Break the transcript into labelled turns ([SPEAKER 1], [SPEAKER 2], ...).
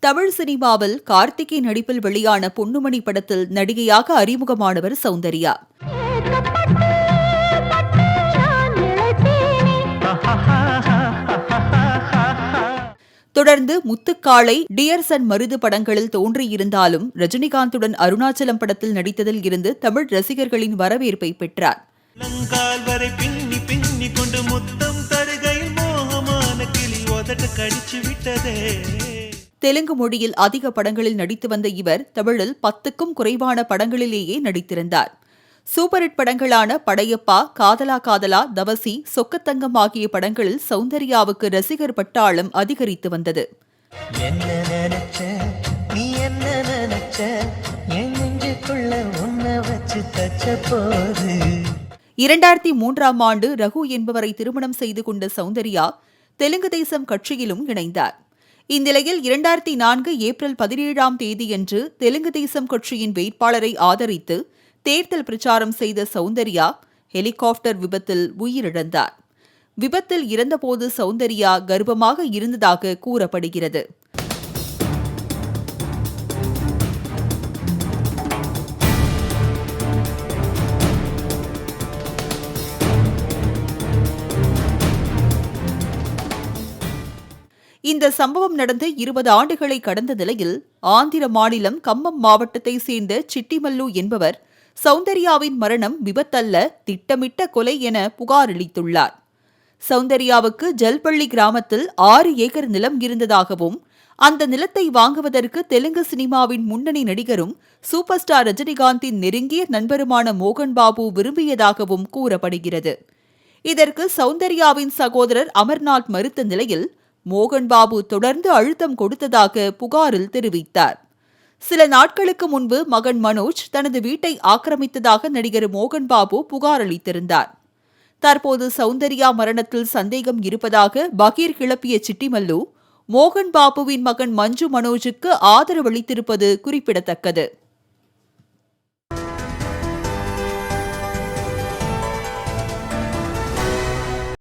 [SPEAKER 1] தமிழ் சினிமாவில் கார்த்திகை நடிப்பில் வெளியான பொன்னுமணி படத்தில் நடிகையாக அறிமுகமானவர் சௌந்தர்யா. தொடர்ந்து முத்துக்காளை டியர்சன் மருது படங்களில் தோன்றியிருந்தாலும் ரஜினிகாந்துடன் அருணாச்சலம் படத்தில் நடித்ததில் இருந்து தமிழ் ரசிகர்களின் வரவேற்பை பெற்றார்.
[SPEAKER 2] கிளி கடிச்சு விட்டதே.
[SPEAKER 1] தெலுங்கு மொழியில் அதிக படங்களில் நடித்து வந்த இவர் தமிழில் பத்துக்கும் குறைவான படங்களிலேயே நடித்திருந்தார். சூப்பர் ஹிட் படங்களான படையப்பா காதலா காதலா தவசி சொக்கத்தங்கம் ஆகிய படங்களில் சௌந்தர்யாவுக்கு ரசிகர் பட்டாளம் அதிகரித்து வந்தது. இரண்டாயிரத்தி மூன்றாம் ஆண்டு ரகு என்பவரை திருமணம் செய்து கொண்ட சௌந்தர்யா தெலுங்கு தேசம் கட்சியிலும் இணைந்தார். இந்நிலையில் இரண்டாயிரத்தி நான்கு ஏப்ரல் பதினேழாம் தேதியன்று தெலுங்கு தேசம் கட்சியின் வேட்பாளரை ஆதரித்து தேர்தல் பிரச்சாரம் செய்த சௌந்தர்யா ஹெலிகாப்டர் விபத்தில் உயிரிழந்தார். விபத்தில் இறந்தபோது சௌந்தர்யா கர்ப்பமாக இருந்ததாக கூறப்படுகிறது. இந்த சம்பவம் நடந்து இருபது ஆண்டுகளை கடந்த நிலையில் ஆந்திர மாநிலம் கம்மம் மாவட்டத்தை சேர்ந்த சிட்டிமல்லு என்பவர் சௌந்தர்யாவின் மரணம் விபத்தல்ல திட்டமிட்ட கொலை என புகார் அளித்துள்ளார். சௌந்தர்யாவுக்கு ஜல்பள்ளி கிராமத்தில் ஆறு ஏக்கர் நிலம் இருந்ததாகவும் அந்த நிலத்தை வாங்குவதற்கு தெலுங்கு சினிமாவின் முன்னணி நடிகரும் சூப்பர் ஸ்டார் ரஜினிகாந்தின் நெருங்கிய நண்பருமான மோகன் பாபு விரும்பியதாகவும் கூறப்படுகிறது. இதற்கு சௌந்தர்யாவின் சகோதரர் அமர்நாத் மறுத்த நிலையில் மோகன்பாபு தொடர்ந்து அழுத்தம் கொடுத்ததாக புகாரில் தெரிவித்தார். சில நாட்களுக்கு முன்பு மகன் மனோஜ் தனது வீட்டை ஆக்கிரமித்ததாக நடிகர் மோகன்பாபு புகார் அளித்திருந்தார் தற்போது சௌந்தர்யா மரணத்தில் சந்தேகம் இருப்பதாக பகீர் கிளப்பிய சிட்டிமல்லு மோகன் பாபுவின் மகன் மஞ்சு மனோஜுக்கு ஆதரவளித்திருப்பது குறிப்பிடத்தக்கது.